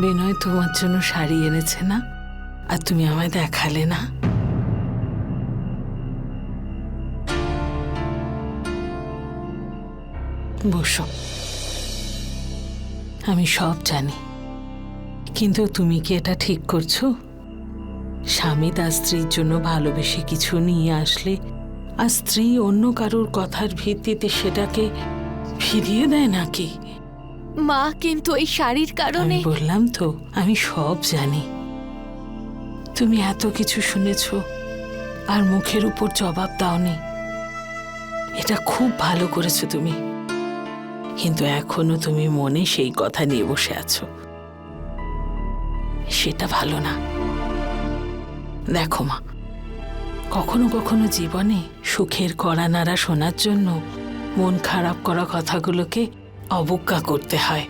বিনয় তোমার জন্য শাড়ি এনেছে না? আর তুমি আমায় দেখালে না? বসো। আমি সব জানি। কিন্তু তুমি কি এটা ঠিক করছ? স্বামী তার স্ত্রীর জন্য ভালোবেসে কিছু নিয়ে আসলে, আর স্ত্রী অন্য কারোর কথার ভিত্তিতে সেটাকে ফিরিয়ে দেয় নাকি? মা কিন্তু এই শাড়ির কারণে বললাম তো, আমি সব জানি। তুমি এত কিছু শুনেছ আর মুখের উপর জবাব দাওনি। এটা খুব ভালো করেছ তুমি। কিন্তু এখনও তুমি মনে সেই কথা নিয়ে বসে আছো। সেটা ভালো না। দেখো মা, কখনো কখনো জীবনে সুখের কড়া নাড়া শোনার জন্য মন খারাপ করা কথাগুলোকে অবজ্ঞা করতে হয়।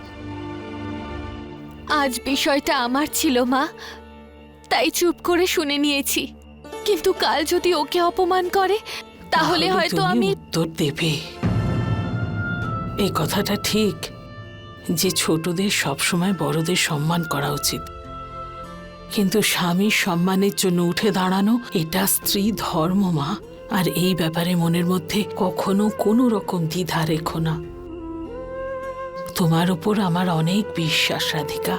আজ বিষয়টা আমার ছিল মা। তাই চুপ করে শুনে নিয়েছি। কিন্তু কাল যদি ওকে অপমান করে তাহলে হয়তো তুমি আমি উত্তর দেবে। এই কথাটা ঠিক যে ছোটদের সবসময় বড়দের সম্মান করা উচিত। কিন্তু স্বামীর সম্মানের জন্য উঠে দাঁড়ানো এটা স্ত্রী ধর্ম মা। আর এই ব্যাপারে মনের মধ্যে কখনো কোনো রকম দ্বিধা রেখো না। তোমার উপর আমার অনেক বিশ্বাস, রাধিকা।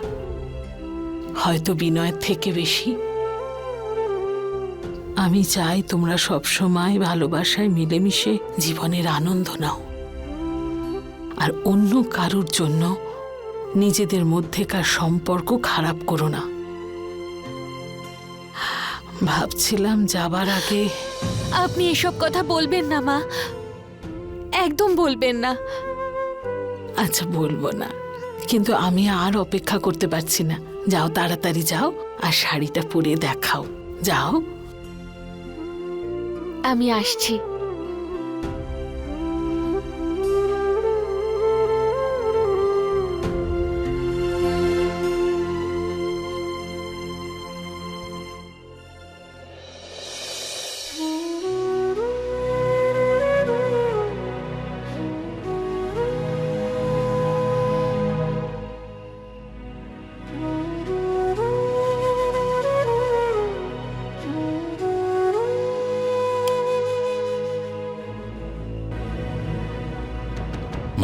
হয়তো বিনয়ের থেকে বেশি। আমি চাই তোমরা সবসময় ভালোবাসায় মিলেমিশে জীবনের আনন্দ নাও। আর অন্য কারুর জন্য নিজেদের মধ্যেকার সম্পর্ক খারাপ করো না। ভাবছিলাম যাবার আগে আপনি এসব কথা বলবেন না, মা। একদম বলবেন না। আচ্ছা বলব না। কিন্তু আমি আর অপেক্ষা করতে পারছি না। যাও, তাড়াতাড়ি যাও আর শাড়িটা পরে দেখাও। যাও। আমি আসছি।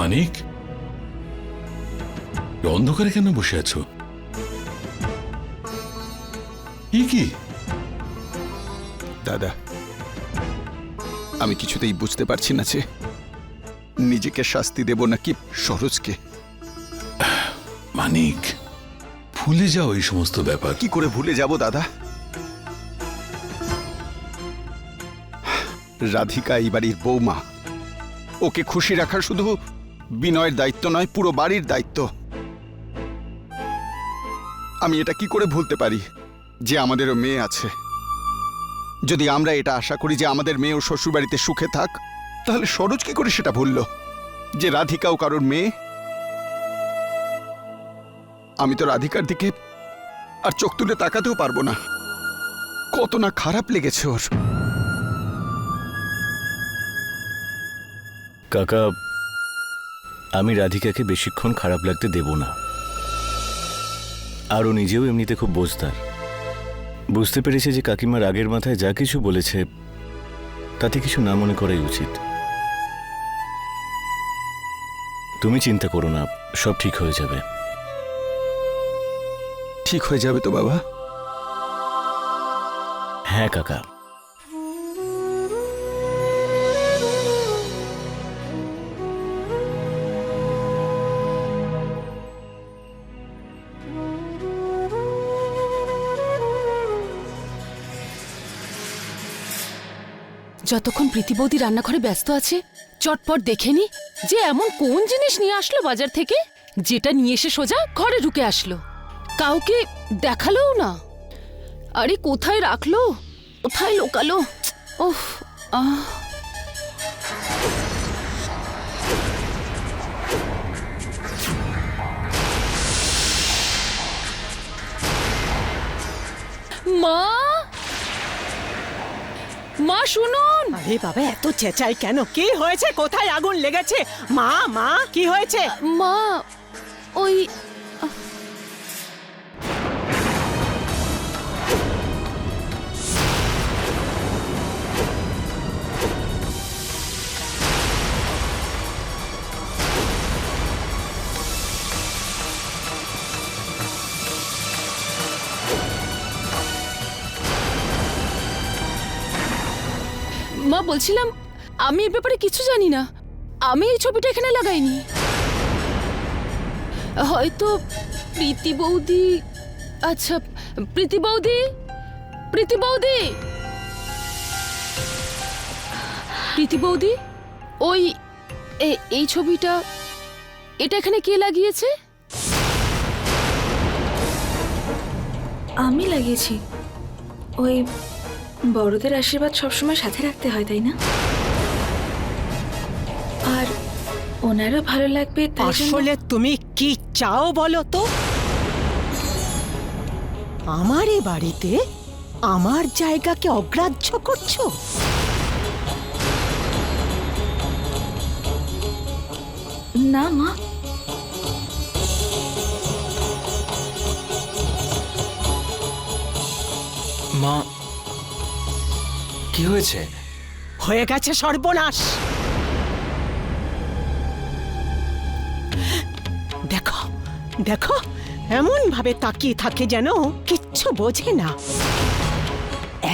মানিক? অন্ধকারে কেন বসে আছো? ই কি? দাদা আমি কিছুতেই বুঝতে পারছি না যে নিজেকে শাস্তি দেব নাকি সরোজকে। মানিক ভুলে যাও এই সমস্ত ব্যাপার। কি করে ভুলে যাব দাদা? রাধিকা এই বাড়ির বৌমা। ওকে খুশি রাখার শুধু বিনয়ের দায়িত্ব নয়, পুরো বাড়ির দায়িত্ব। আমি এটা কি করে ভুলতে পারি যে আমাদেরও মেয়ে আছে? যদি আমরা এটা আশা করি যে আমাদের মেয়ে ও শ্বশুরবাড়িতে সুখে থাক, তাহলে সরোজ কি করে সেটা ভুলল? যে রাধিকাও কারোর মেয়ে? আমি তো রাধিকার দিকে আর চোখ তুলে তাকাতেও পারব না। কত না খারাপ লেগেছে ওর। কাকা আমি রাধিকাকে বেশিক্ষণ খারাপ লাগতে দেব না। আরও নিজেও এমনিতে খুব বোঝদার। বুঝতে পেরেছে যে কাকিমার আগের মাথায় যা কিছু বলেছে তাতে কিছু না মনে করাই উচিত। তুমি চিন্তা করো না সব ঠিক হয়ে যাবে। ঠিক হয়ে যাবে তো বাবা? হ্যাঁ কাকা। যতক্ষণ প্রীতিবৌদি রান্নাঘরে ব্যস্ত আছে, চটপট দেখে নি যে এমন কোন জিনিস নিয়ে আসলো বাজার থেকে, যেটা নিয়ে এসে সোজা ঘরে ঢুকে আসলো। কাউকে দেখালোও না। আরে কোথায় রাখল? কোথায় লোকালো? ওহ আহ। মা? মা শুনুন আরে বাবা, এত চেঁচাই কেন? কি হয়েছে? কোথায় আগুন লেগেছে? মা মা, কি হয়েছে? মা, ওই মা, বলছিলাম আমি এ ব্যাপারে কিছু জানি না। আমি এই ছবিটা এখানে লাগাইনি। হয়তো প্রীতি বৌদি আচ্ছা প্রীতি বৌদি? প্রীতি বৌদি? প্রীতি বৌদি, ওই এই ছবিটা, এটা এখানে কে লাগিয়েছে? আমি লাগিয়েছি। ওই বড়দের আশীর্বাদ সবসময় সাথে রাখতে হয় তাই না? আর ওনারও ভালো লাগবে তাই জন্য- আসলে তুমি কি চাও বলো তো? আমার এ বাড়িতে আমার জায়গাকে অগ্রাহ্য করছ? না মা। মা কি হয়েছে? হয়ে গেছে সর্বনাশ। দেখো দেখো এমন ভাবে তাকিয়ে থাকে যেন কিচ্ছু বোঝে না।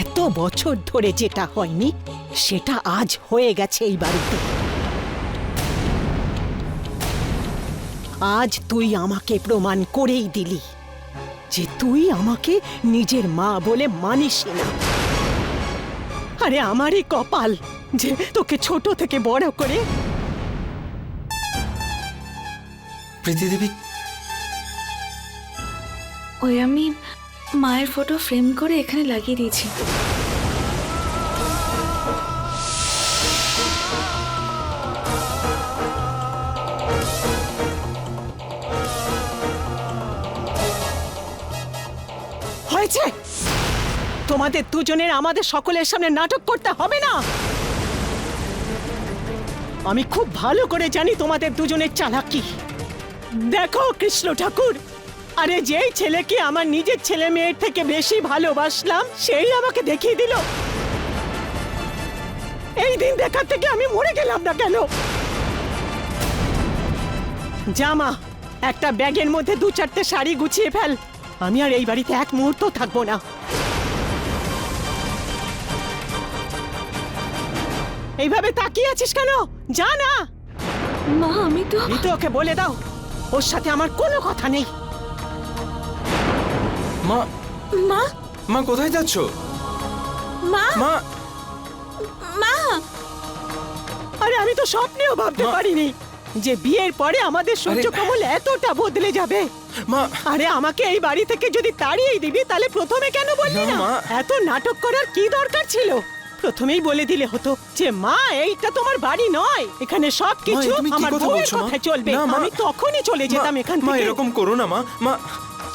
এত বছর ধরে যেটা হয়নি, সেটা আজ হয়ে গেছে এই বাড়িতে। আজ তুই আমাকে প্রমাণ করেই দিলি যে তুই আমাকে নিজের মা বলে মানিস না। আরে আমারই কপাল যে তোকে ছোট থেকে বড় করে। প্রীতিদেবী ওই আমি মায়ের ফটো ফ্রেম করে এখানে লাগিয়ে দিয়েছি। তোমাদের দুজনের আমাদের সকলের সামনে নাটক করতে হবে না! আমি খুব ভালো করে জানি তোমাদের দুজনের চালাকি। দেখো, কৃষ্ণ ঠাকুর! আরে, যেই ছেলেকে আমার নিজের ছেলে মেয়ের থেকে বেশি ভালোবাসলাম, সেই আমাকে দেখিয়ে দিল। এই দিন দেখার থেকে আমি মরে গেলাম না কেন? জামা একটা ব্যাগের মধ্যে দু চারটে শাড়ি গুছিয়ে ফেল। আমি আর এই বাড়িতে এক মুহূর্ত থাকব না। এইভাবে তাকিয়ে আছিস কেন? যা না। মা আমি তো রিতু ওকে বলে দাও। ওর সাথে আমার কোনো কথা নেই। মা। মা। মা কোথায় যাচ্ছ? মা। মা। মা। আরে আমি তো স্বপ্নেও ভাবতে পারিনি যে বিয়ের পরে আমাদের সূর্য কমল এতটা বদলে যাবে। মা। আরে আমাকে এই বাড়ি থেকে যদি তাড়িয়ে দিবি তাহলে প্রথমে কেন বললি না, না? এত নাটক করার কি দরকার ছিল? প্রথমেই বলে দিলে হতো যে মা এইটা তোমার বাড়ি নয়। এখানে সব কিছু মা, তুমি কি আমার কথা বউয়ের বলছো, মা? কথায় চলবে। না, মা। আমি তখনই চলে যেতাম এখান মা থেকে। এরকম করো না মা। মা।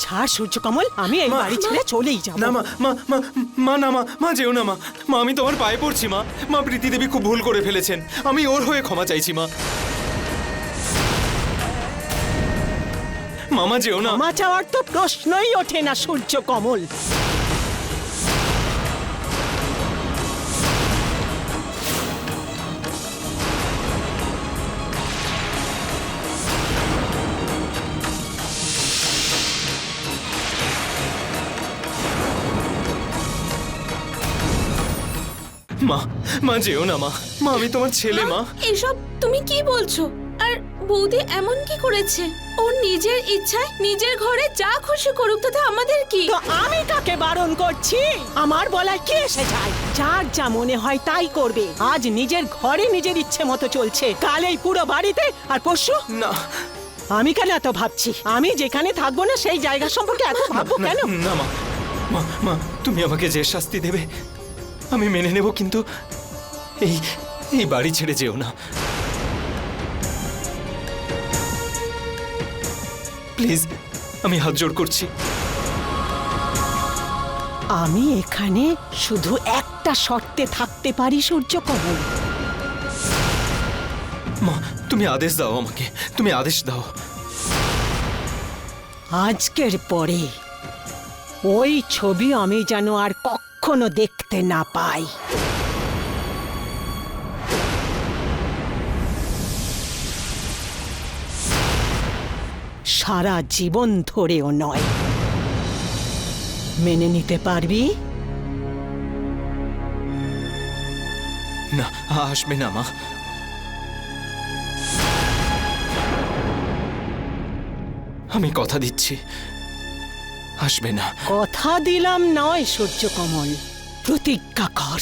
ছাড় সূর্য কমল আমি এই মা, বাড়ি ছেড়ে চলেই যাব। না মা মা মা মা না মা মা যেও না মা। মা আমি তোমার পায়ে পড়ছি মা। মা প্রীতি দেবী খুব ভুল করে ফেলেছেন। আমি ওর হয়ে ক্ষমা চাইছি মা। মামা যেও না। ক্ষমা চাওয়ার তো প্রশ্নই ওঠে না সূর্য কমল মা মা যেও না মা। মা আমি তোমার ছেলে মা এসব তুমি কি বলছো? আর বৌদি এমন কি করেছে? ওর নিজের ইচ্ছায় নিজের ঘরে যা খুশি করুক তাতে আমাদের কি? তো আমি কাকে বারণ করছি? আমার বলায় কি এসে যায়? যার যা মনে হয় তাই করবে। আজ নিজের ঘরে নিজের ইচ্ছে মতো চলছে। কাল এই পুরো বাড়িতে আর পরশু? না। আমি কেন এত ভাবছি? আমি যেখানে থাকব না সেই জায়গা সম্পর্কে এত ভাববো কেন? না মা। মা মা তুমি আমাকে যে শাস্তি দেবে আমি মেনে নেব কিন্তু এই এই বাড়ি ছেড়ে যেও না। প্লিজ আমি হাত জোড় করছি। আমি এখানে শুধু একটা শর্তে থাকতে পারি সূর্য কমল। মা তুমি আদেশ দাও আমাকে তুমি আদেশ দাও। আজকের পরে ওই ছবি আমি যেন আর কখনো দেখতে না পাই। সারা জীবন ধরেও নয়। মেনে নিতে পারবি? না, আসবে না, মা। আমি কথা দিচ্ছি। আসবে না। কথা দিলাম নয় সূর্যকমল। প্রতিজ্ঞা কর।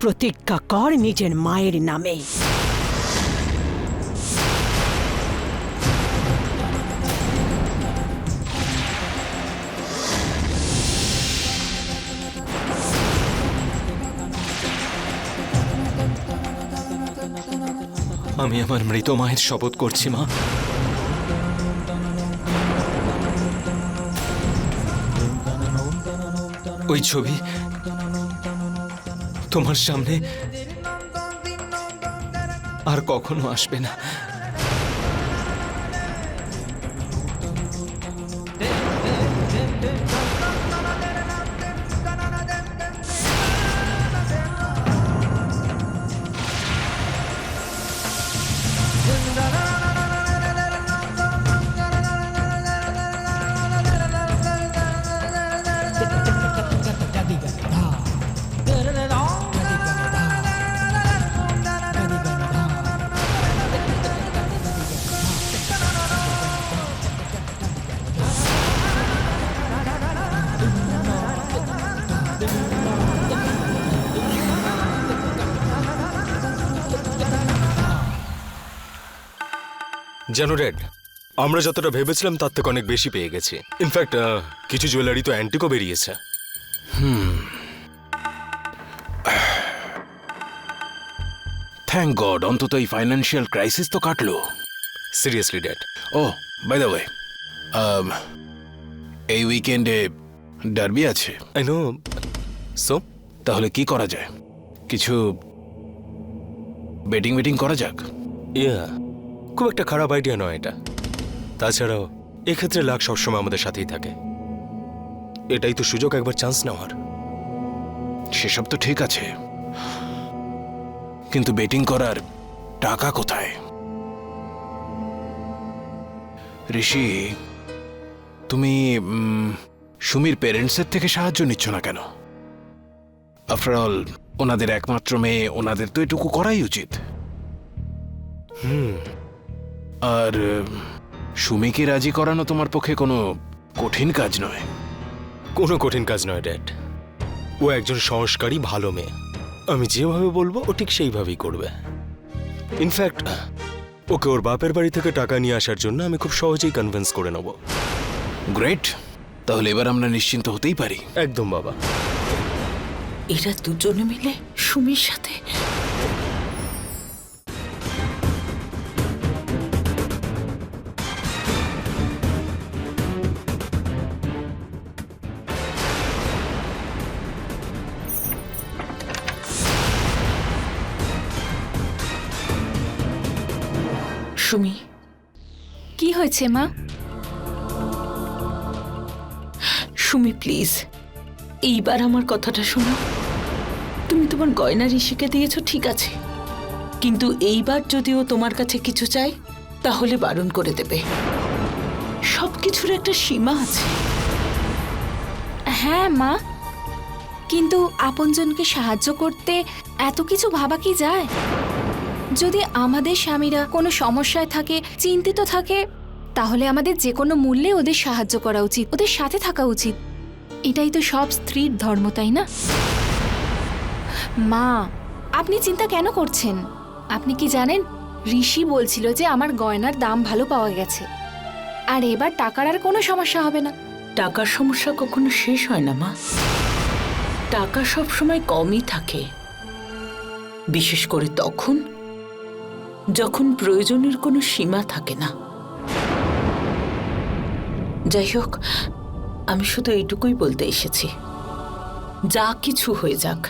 প্রতিজ্ঞা কর নিজের মায়ের নামে। আমি আমার মৃত মায়ের শপথ করছি মা। ওই ছবি তোমার সামনে আর কখনো আসবে না। জানো রেড। আমরা যতটা ভেবেছিলাম তার থেকে অনেক বেশি পেয়ে গেছি। ইনফ্যাক্ট কিছু জুয়েলারি তো অ্যান্টিকও বেরিয়েছে। হুম। থ্যাংক গড অন্তত এই ফাইন্যান্সিয়াল ক্রাইসিস তো কাটলো। সিরিয়াসলি ড্যাড ও বাই দ্য ওয়ে এই উইকেন্ডে ডার্বি আছে। আই নো সো তাহলে কি করা যায়? কিছু বেটিং বেটিং করা যাক? ইয়া খুব একটা খারাপ আইডিয়া নয় এটা। তাছাড়াও, এক্ষেত্রে লাখ সবসময় আমাদের সাথেই থাকে। এটাই তো সুযোগ, একবার চান্স নেওয়ার। সেসব তো ঠিক আছে। কিন্তু বেটিং করার টাকা কোথায়? ঋষি, তুমি সুমির প্যারেন্টসের থেকে সাহায্য নিচ্ছ না কেন? আফটার অল ওনাদের একমাত্র মেয়ে, ওনাদের তো এটুকু করাই উচিত। হুম। আর সুমিকে রাজি করানো তোমার পক্ষে কোনো কঠিন কাজ নয়। কোনো কঠিন কাজ নয় ড্যাড। ও একজন সংস্কারী ভালো মেয়ে। আমি যেভাবে বলব ও ঠিক সেইভাবেই করবে। ইনফ্যাক্ট ওকে ওর বাপের বাড়ি থেকে টাকা নিয়ে আসার জন্য আমি খুব সহজেই কনভিন্স করে নেব। গ্রেট তাহলে এবার আমরা নিশ্চিন্ত হতেই পারি। একদম বাবা। এরা দুজনে মিলে সুমির সাথে সুমি। কি হয়েছে, মা? সুমি, প্লিজ, এইবার আমার কথাটা শোনো। তুমি তোমার গয়না ঋষিকে দিয়েছ, ঠিক আছে। কিন্তু এইবার যদিও তোমার কাছে কিছু চাই, তাহলে বারণ করে দেবে। সব কিছুর একটা সীমা আছে। হ্যাঁ মা। কিন্তু আপনজনকে সাহায্য করতে এত কিছু ভাবা কি যায়? যদি আমাদের স্বামীরা কোনো সমস্যায় থাকে, চিন্তিত থাকে, তাহলে আমাদের যে কোনো মূল্যে ওদের সাহায্য করা উচিত, ওদের সাথে থাকা উচিত। এটাই তো সব স্ত্রীর ধর্ম, তাই না? মা, আপনি চিন্তা কেন করছেন? আপনি কি জানেন, ঋষি বলছিল যে আমার গয়নার দাম ভালো পাওয়া গেছে। আর এবার টাকার আর কোনো সমস্যা হবে না। টাকার সমস্যা কখনো শেষ হয় না, মা। টাকা সব সময় কমই থাকে। বিশেষ করে তখন যখন প্রয়োজনের কোনো সীমা থাকে না। যাই হোক আমি শুধু এইটুকুই বলতে এসেছি। যা কিছু হয়ে যাক।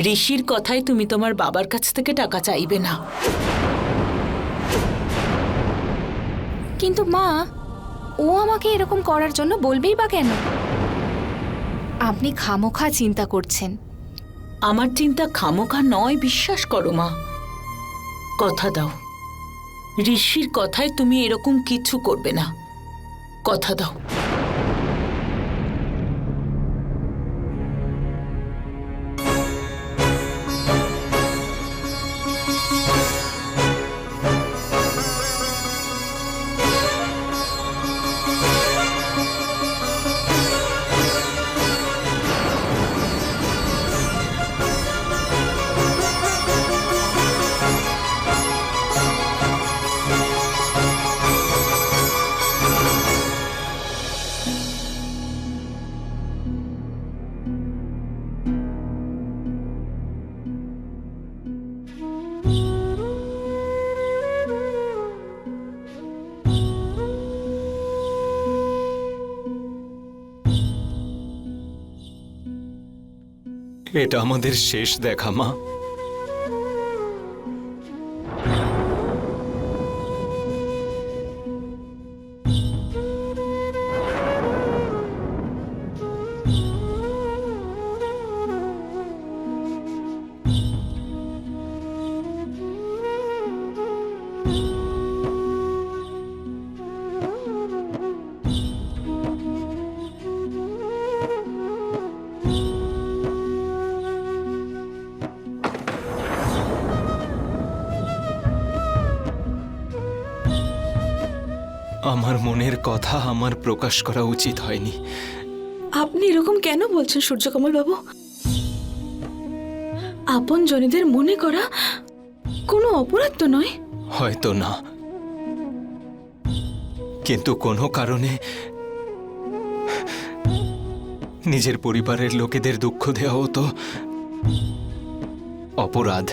ঋষির কথায় তুমি তোমার বাবার কাছ থেকে টাকা চাইবে না। কিন্তু মা ও আমাকে এরকম করার জন্য বলবেই বা কেন? আপনি খামোখা চিন্তা করছেন। আমার চিন্তা খামোখা নয় বিশ্বাস করো মা। কথা দাও। ঋষির কথায় তুমি এরকম কিছু করবে না। কথা দাও। এটা আমাদের শেষ দেখা মা। কথা আমার প্রকাশ করা উচিত হয়নি। আপনি এরকম কেন বলছেন সূর্যকমল বাবু আপন জনীদের মনে করা কোনো অপরাধ তো নয়? হয়তো না। কিন্তু কোনো কারণে নিজের পরিবারের লোকেদের দুঃখ দেওয়াও তো অপরাধ।